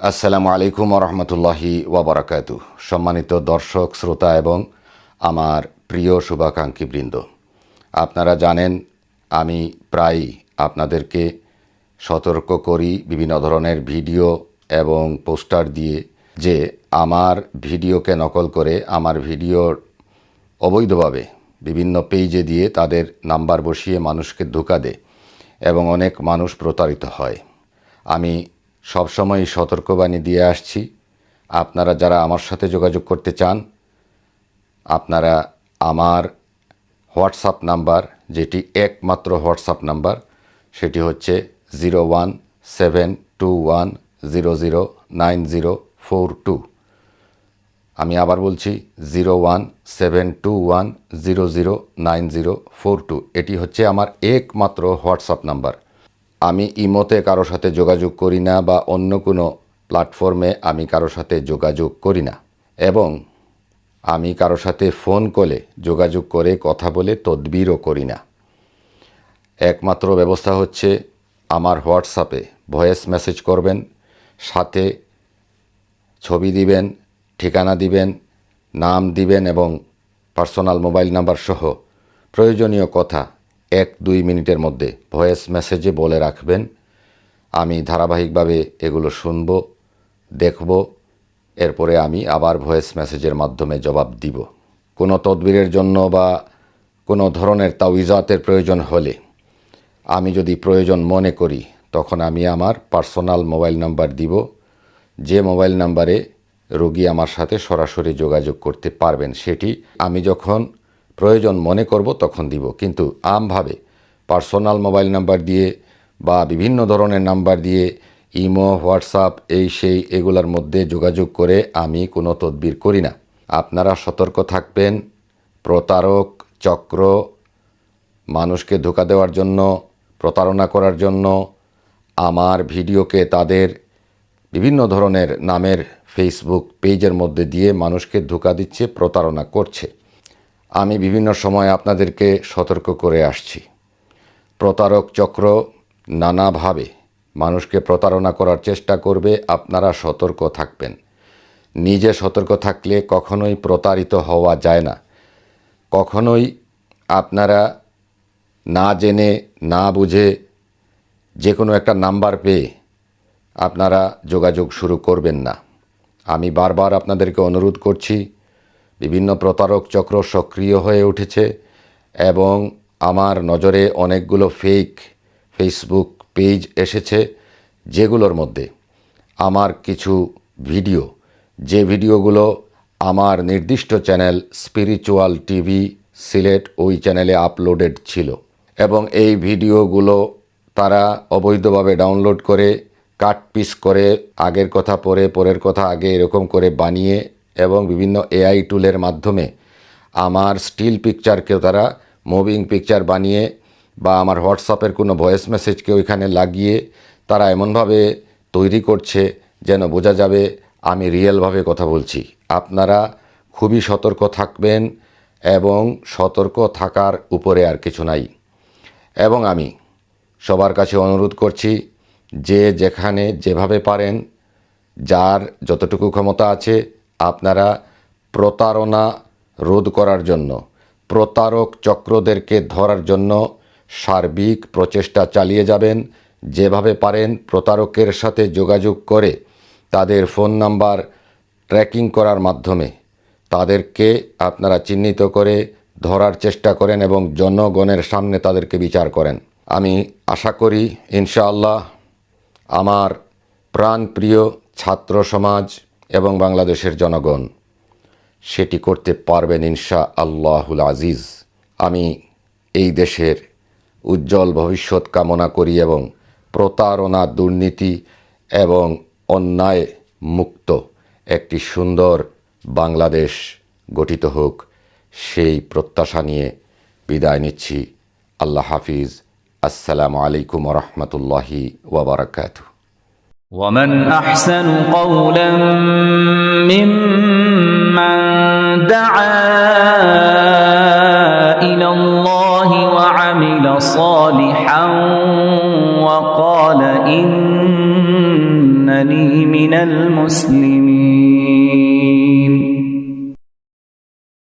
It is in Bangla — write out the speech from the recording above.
আসসালামু আলাইকুম রহমতুল্লাহি ওয়াবারাকাতু সম্মানিত দর্শক, শ্রোতা এবং আমার প্রিয় শুভাকাঙ্ক্ষীবৃন্দ, আপনারা জানেন আমি প্রায় আপনাদেরকে সতর্ক করি বিভিন্ন ধরনের ভিডিও এবং পোস্টার দিয়ে যে আমার ভিডিওকে নকল করে আমার ভিডিওর অবৈধভাবে বিভিন্ন পেজে দিয়ে তাদের নাম্বার বসিয়ে মানুষকে ধোকা দেয় এবং অনেক মানুষ প্রতারিত হয়। আমি সবসময় সতর্কবাণী দিয়ে আসছি। আপনারা যারা আমার সাথে যোগাযোগ করতে চান, আপনারা আমার হোয়াটসঅ্যাপ নাম্বার, যেটি একমাত্র হোয়াটসঅ্যাপ নাম্বার, সেটি হচ্ছে zero one seven two one zero zero nine zero four two. আমি আবার বলছি, zero one seven two one zero zero nine zero four two. এটি হচ্ছে আমার একমাত্র হোয়াটসঅ্যাপ নাম্বার। আমি ইমোতে কারও সাথে যোগাযোগ করি না বা অন্য কোনো প্ল্যাটফর্মে আমি কারও সাথে যোগাযোগ করি না। এবং আমি কারও সাথে ফোন কলে যোগাযোগ করে কথা বলে তদবিরও করি না। একমাত্র ব্যবস্থা হচ্ছে আমার হোয়াটসঅ্যাপে ভয়েস মেসেজ করবেন, সাথে ছবি দিবেন, ঠিকানা দিবেন, নাম দিবেন এবং পার্সোনাল মোবাইল নাম্বার সহ প্রয়োজনীয় কথা এক দুই মিনিটের মধ্যে ভয়েস মেসেজে বলে রাখবেন, আমি ধারাবাহিকভাবে এগুলো শুনব, দেখব, এরপরে আমি আবার ভয়েস মেসেজের মাধ্যমে জবাব দিব। কোনো তদবিরের জন্য বা কোনো ধরনের তাওইজাতের প্রয়োজন হলে আমি যদি প্রয়োজন মনে করি, তখন আমি আমার পার্সোনাল মোবাইল নাম্বার দিব, যে মোবাইল নাম্বারে রোগী আমার সাথে সরাসরি যোগাযোগ করতে পারবেন, সেটি আমি যখন প্রয়োজন মনে করব, তখন দিব। কিন্তু আমভাবে পার্সোনাল মোবাইল নাম্বার দিয়ে বা বিভিন্ন ধরনের নাম্বার দিয়ে ইমো, হোয়াটসঅ্যাপ, এই সেই এগুলোর মধ্যে যোগাযোগ করে আমি কোনো তদবির করি না। আপনারা সতর্ক থাকবেন। প্রতারক চক্র, মানুষকে ধোকা দেওয়ার জন্য, প্রতারণা করার জন্য, আমার ভিডিওকে তাদের বিভিন্ন ধরনের নামের ফেসবুক পেজের মধ্যে দিয়ে মানুষকে ধোকা দিচ্ছে, প্রতারণা করছে। আমি বিভিন্ন সময় আপনাদেরকে সতর্ক করে আসছি। প্রতারক চক্র নানাভাবে মানুষকে প্রতারণা করার চেষ্টা করবে, আপনারা সতর্ক থাকবেন। নিজে সতর্ক থাকলে কখনোই প্রতারিত হওয়া যায় না। কখনোই আপনারা না জেনে, না বুঝে যে কোনো একটা নাম্বার পেয়ে আপনারা যোগাযোগ শুরু করবেন না। আমি বারবার আপনাদেরকে অনুরোধ করছি বিভিন্ন প্রতারক চক্র সক্রিয় হয়ে উঠেছে এবং আমার নজরে অনেকগুলো ফেক ফেসবুক পেজ এসেছে যেগুলোর মধ্যে আমার কিছু ভিডিও যে ভিডিওগুলো আমার নির্দিষ্ট চ্যানেল স্পিরিচুয়াল টিভি সিলেট ওই চ্যানেলে আপলোডেড ছিল এবং এই ভিডিওগুলো তারা অবৈধভাবে ডাউনলোড করে কাট পিস করে, আগের কথা পরে, পরের কথা আগে এরকম করে বানিয়ে এবং বিভিন্ন এআই টুলের মাধ্যমে আমার স্টিল পিকচারকেও তারা মুভিং পিকচার বানিয়ে বা আমার হোয়াটসঅ্যাপের কোনো ভয়েস মেসেজকে ওইখানে লাগিয়ে তারা এমনভাবে তৈরি করছে যেন বোঝা যাবে আমি রিয়েলভাবে কথা বলছি। আপনারা খুবই সতর্ক থাকবেন এবং সতর্ক থাকার উপরে আর কিছু নাই। এবং আমি সবার কাছে অনুরোধ করছি, যে যেখানে যেভাবে পারেন, যার যতটুকু ক্ষমতা আছে আপনারা প্রতারণা রোধ করার জন্য, প্রতারক চক্রদেরকে ধরার জন্য সার্বিক প্রচেষ্টা চালিয়ে যাবেন। যেভাবে পারেন প্রতারকের সাথে যোগাযোগ করে তাদের ফোন নাম্বার ট্র্যাকিং করার মাধ্যমে। তাদেরকে আপনারা চিহ্নিত করে ধরার চেষ্টা করেন এবং জনগণের সামনে তাদেরকে বিচার করেন। আমি আশা করি, ইনশাআল্লাহ, আমার প্রাণপ্রিয় ছাত্র সমাজ এবং বাংলাদেশের জনগণ সেটি করতে পারবেন ইনশা আল্লাহুল আজিজ আমি এই দেশের উজ্জ্বল ভবিষ্যৎ কামনা করি এবং প্রতারণা দুর্নীতি এবং অন্যায় মুক্ত একটি সুন্দর বাংলাদেশ গঠিত হোক সেই প্রত্যাশা নিয়ে বিদায় নিচ্ছি আল্লাহ হাফিজ আসসালামু আলাইকুম রহমতুল্লাহি ওবরাকাতু ومن احسن قولا وإنني من المسلمين.